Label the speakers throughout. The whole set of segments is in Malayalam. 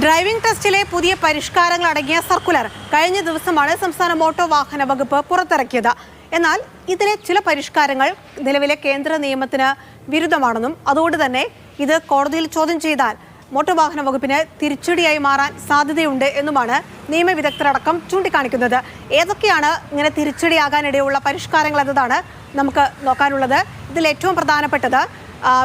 Speaker 1: ഡ്രൈവിംഗ് ടെസ്റ്റിലെ പുതിയ പരിഷ്കാരങ്ങൾ അടങ്ങിയ സർക്കുലർ കഴിഞ്ഞ ദിവസമാണ് സംസ്ഥാന മോട്ടോർ വാഹന വകുപ്പ് പുറത്തിറക്കിയത്. എന്നാൽ ഇതിലെ ചില പരിഷ്കാരങ്ങൾ നിലവിലെ കേന്ദ്ര നിയമത്തിന് വിരുദ്ധമാണെന്നും അതുകൊണ്ട് തന്നെ ഇത് കോടതിയിൽ ചോദ്യം ചെയ്താൽ മോട്ടോർ വാഹന വകുപ്പിന് തിരിച്ചടിയായി മാറാൻ സാധ്യതയുണ്ട് എന്നുമാണ് നിയമവിദഗ്ധരടക്കം ചൂണ്ടിക്കാണിക്കുന്നത്. ഏതൊക്കെയാണ് ഇങ്ങനെ തിരിച്ചടിയാകാനിടയുള്ള പരിഷ്കാരങ്ങൾ എന്നതാണ് നമുക്ക് നോക്കാനുള്ളത്. ഇതിൽ ഏറ്റവും പ്രധാനപ്പെട്ടത്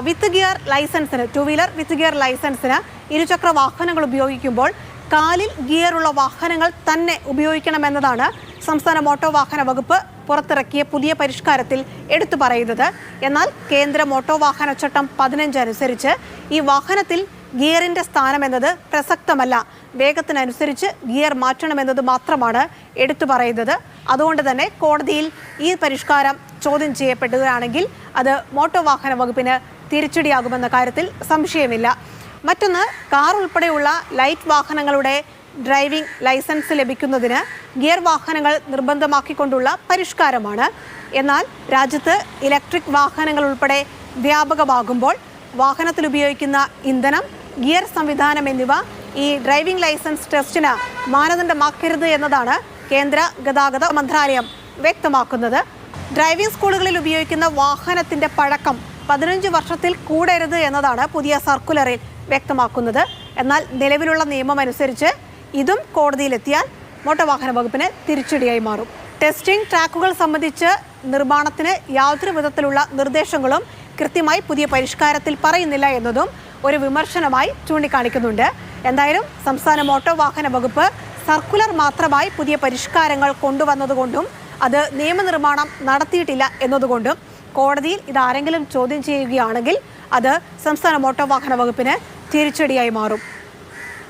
Speaker 1: വിത്ത് ഗിയർ ലൈസൻസിന് ടു വീലർ വിത്ത് ഗിയർ ലൈസൻസിന് ഇരുചക്ര വാഹനങ്ങൾ ഉപയോഗിക്കുമ്പോൾ കാലിൽ ഗിയറുള്ള വാഹനങ്ങൾ തന്നെ ഉപയോഗിക്കണമെന്നതാണ് സംസ്ഥാന മോട്ടോർ വാഹന വകുപ്പ് പുറത്തിറക്കിയ പുതിയ പരിഷ്കാരത്തിൽ എടുത്തു പറയുന്നത്. എന്നാൽ കേന്ദ്ര മോട്ടോർ വാഹന ചട്ടം പതിനഞ്ച് അനുസരിച്ച് ഈ വാഹനത്തിൽ ഗിയറിന്റെ സ്ഥാനം എന്നത് പ്രസക്തമല്ല. വേഗത്തിനനുസരിച്ച് ഗിയർ മാറ്റണമെന്നത് മാത്രമാണ് എടുത്തു പറയുന്നത്. അതുകൊണ്ട് തന്നെ കോടതിയിൽ ഈ പരിഷ്കാരം ചോദ്യം ചെയ്യപ്പെടുകയാണെങ്കിൽ അത് മോട്ടോർ വാഹന വകുപ്പിന് തിരിച്ചടിയാകുമെന്ന കാര്യത്തിൽ സംശയമില്ല. മറ്റൊന്ന് കാർ ഉൾപ്പെടെയുള്ള ലൈറ്റ് വാഹനങ്ങളുടെ ഡ്രൈവിംഗ് ലൈസൻസ് ലഭിക്കുന്നതിന് ഗിയർ വാഹനങ്ങൾ നിർബന്ധമാക്കിക്കൊണ്ടുള്ള പരിഷ്കാരമാണ്. എന്നാൽ രാജ്യത്ത് ഇലക്ട്രിക് വാഹനങ്ങൾ ഉൾപ്പെടെ വ്യാപകമാകുമ്പോൾ വാഹനത്തിൽ ഉപയോഗിക്കുന്ന ഇന്ധനം ഗിയർ സംവിധാനം എന്നിവ ഈ ഡ്രൈവിംഗ് ലൈസൻസ് ടെസ്റ്റിന് മാനദണ്ഡമാക്കരുത് എന്നതാണ് കേന്ദ്ര ഗതാഗത മന്ത്രാലയം വ്യക്തമാക്കുന്നത്. ഡ്രൈവിംഗ് സ്കൂളുകളിൽ ഉപയോഗിക്കുന്ന വാഹനത്തിന്റെ പഴക്കം പതിനഞ്ച് വർഷത്തിൽ കൂടരുത് എന്നതാണ് പുതിയ സർക്കുലറിൽ വ്യക്തമാക്കുന്നത്. എന്നാൽ നിലവിലുള്ള നിയമം അനുസരിച്ച് ഇതും കോടതിയിലെത്തിയാൽ മോട്ടോർ വാഹന വകുപ്പിന് തിരിച്ചടിയായി മാറും. ടെസ്റ്റിംഗ് ട്രാക്കുകൾ സംബന്ധിച്ച് നിർമ്മാണത്തിന് യാതൊരു വിധത്തിലുള്ള നിർദ്ദേശങ്ങളും കൃത്യമായി പുതിയ പരിഷ്കാരത്തിൽ പറയുന്നില്ല എന്നതും ഒരു വിമർശനമായി ചൂണ്ടിക്കാണിക്കുന്നുണ്ട്. എന്തായാലും സംസ്ഥാന മോട്ടോർ വാഹന വകുപ്പ് സർക്കുലർ മാത്രമായി പുതിയ പരിഷ്കാരങ്ങൾ കൊണ്ടുവന്നതുകൊണ്ടും അത് നിയമനിർമ്മാണം നടത്തിയിട്ടില്ല എന്നതുകൊണ്ടും കോടതിയിൽ ഇതാരെങ്കിലും ചോദ്യം ചെയ്യുകയാണെങ്കിൽ അത് സംസ്ഥാന മോട്ടോർ വാഹന വകുപ്പിന് തിരിച്ചടിയായി മാറും.